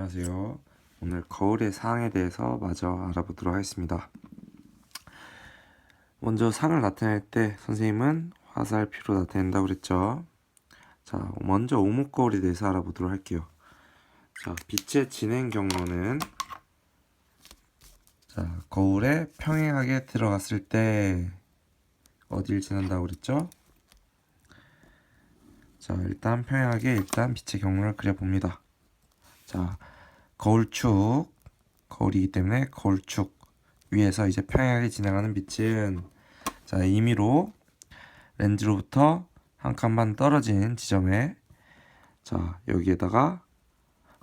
안녕하세요. 오늘 거울의 상에 대해서 마저 알아보도록 하겠습니다. 먼저 상을 나타낼 때 선생님은 화살표로 나타낸다고 그랬죠. 자, 먼저 오목 거울에 대해서 알아보도록 할게요. 자, 빛의 진행 경로는 자, 거울에 평행하게 들어갔을 때 어딜 지난다고 그랬죠? 자, 일단 평행하게 일단 빛의 경로를 그려봅니다. 자, 거울축, 거울이기 때문에 거울축 위에서 이제 평행하게 진행하는 빛은 자, 임의로 렌즈로부터 한칸반 떨어진 지점에 자, 여기에다가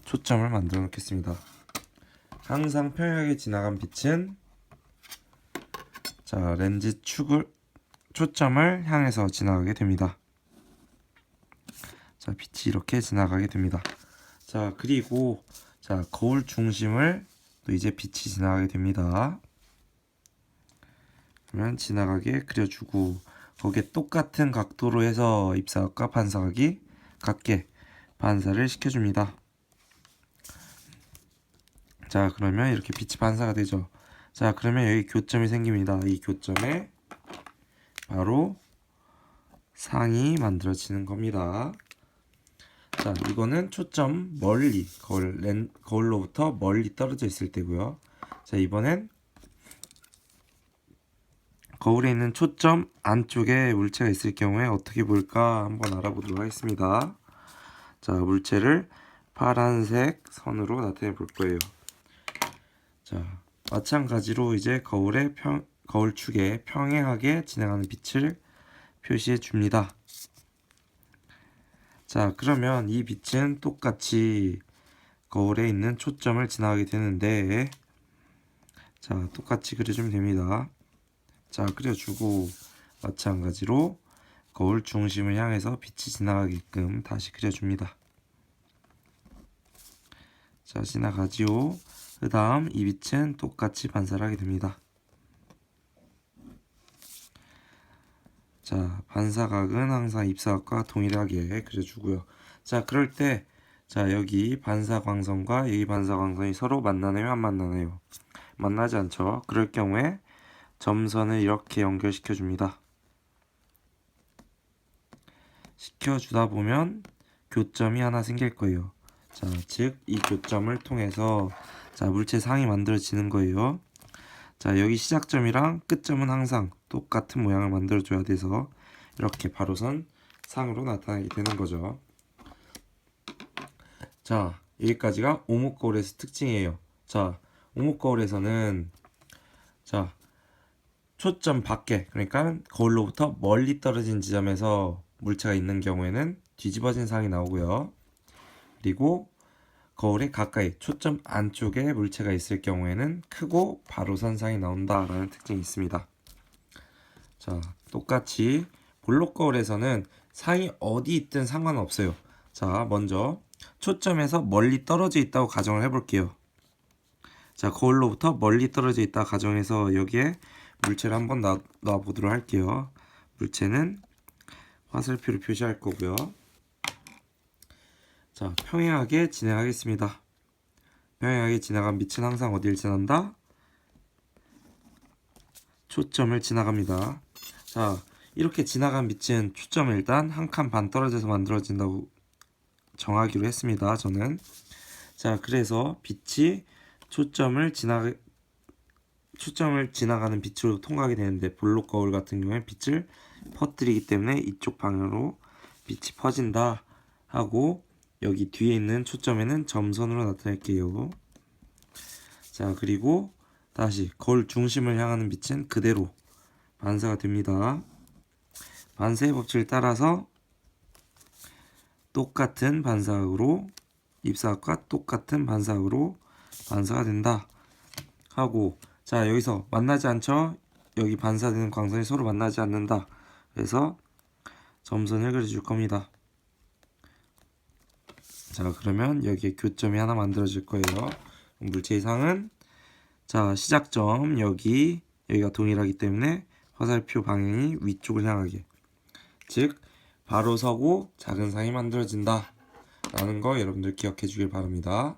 초점을 만들어 놓겠습니다. 항상 평행하게 지나간 빛은 자, 렌즈 축을 초점을 향해서 지나가게 됩니다. 자, 빛이 이렇게 지나가게 됩니다. 자, 그리고 자, 거울 중심을 또 이제 빛이 지나가게 됩니다. 그러면 지나가게 그려주고 거기에 똑같은 각도로 해서 입사각과 반사각이 같게 반사를 시켜줍니다. 자, 그러면 이렇게 빛이 반사가 되죠. 자, 그러면 여기 교점이 생깁니다. 이 교점에 바로 상이 만들어지는 겁니다. 자, 이거는 초점 멀리 거울 렌 거울로부터 멀리 떨어져 있을 때고요. 자, 이번엔 거울에 있는 초점 안쪽에 물체가 있을 경우에 어떻게 보일까 한번 알아보도록 하겠습니다. 자, 물체를 파란색 선으로 나타내 볼 거예요. 자, 마찬가지로 이제 거울의 평 거울 축에 평행하게 진행하는 빛을 표시해 줍니다. 자, 그러면 이 빛은 똑같이 거울에 있는 초점을 지나가게 되는데, 자, 똑같이 그려주면 됩니다. 자, 그려주고, 마찬가지로 거울 중심을 향해서 빛이 지나가게끔 다시 그려줍니다. 자, 지나가지요. 그 다음 이 빛은 똑같이 반사를 하게 됩니다. 자, 반사각은 항상 입사각과 동일하게 그려주고요. 자, 그럴 때, 자, 여기 반사광선과 여기 반사광선이 서로 만나나요? 안 만나나요? 만나지 않죠. 그럴 경우에 점선을 이렇게 연결시켜 줍니다. 시켜주다 보면 교점이 하나 생길 거예요. 자, 즉, 이 교점을 통해서 자, 물체 상이 만들어지는 거예요. 자, 여기 시작점이랑 끝점은 항상 똑같은 모양을 만들어 줘야 돼서 이렇게 바로선 상으로 나타나게 되는 거죠. 자, 여기까지가 오목거울에서 특징이에요. 자, 오목거울에서는 자, 초점 밖에, 그러니까 거울로부터 멀리 떨어진 지점에서 물체가 있는 경우에는 뒤집어진 상이 나오고요. 그리고 거울에 가까이 초점 안쪽에 물체가 있을 경우에는 크고 바로 선 상이 나온다라는 특징이 있습니다. 자, 똑같이 볼록 거울에서는 상이 어디 있든 상관없어요. 자, 먼저 초점에서 멀리 떨어져 있다고 가정을 해볼게요. 자, 거울로부터 멀리 떨어져 있다 가정해서 여기에 물체를 한번 놔, 놔보도록 할게요. 물체는 화살표로 표시할 거고요. 자, 평행하게 진행하겠습니다. 평행하게 지나간 빛은 항상 어디를 지난다? 초점을 지나갑니다. 자, 이렇게 지나간 빛은 초점을 일단 한 칸 반 떨어져서 만들어진다고 정하기로 했습니다. 저는. 자, 그래서 빛이 초점을 지나 초점을 지나가는 빛으로 통과하게 되는데 볼록 거울 같은 경우에 빛을 퍼뜨리기 때문에 이쪽 방향으로 빛이 퍼진다 하고 여기 뒤에 있는 초점에는 점선으로 나타낼게요. 자, 그리고 다시 거울 중심을 향하는 빛은 그대로 반사가 됩니다. 반사의 법칙을 따라서 똑같은 반사각으로 입사각과 똑같은 반사각으로 반사가 된다. 하고 자 여기서 만나지 않죠? 여기 반사되는 광선이 서로 만나지 않는다. 그래서 점선을 그려줄 겁니다. 자 그러면 여기에 교점이 하나 만들어질 거예요. 물체 이상은 자 시작점 여기 여기가 동일하기 때문에 화살표 방향이 위쪽을 향하게. 즉 바로 서고 작은 상이 만들어진다. 라는 거 여러분들 기억해 주길 바랍니다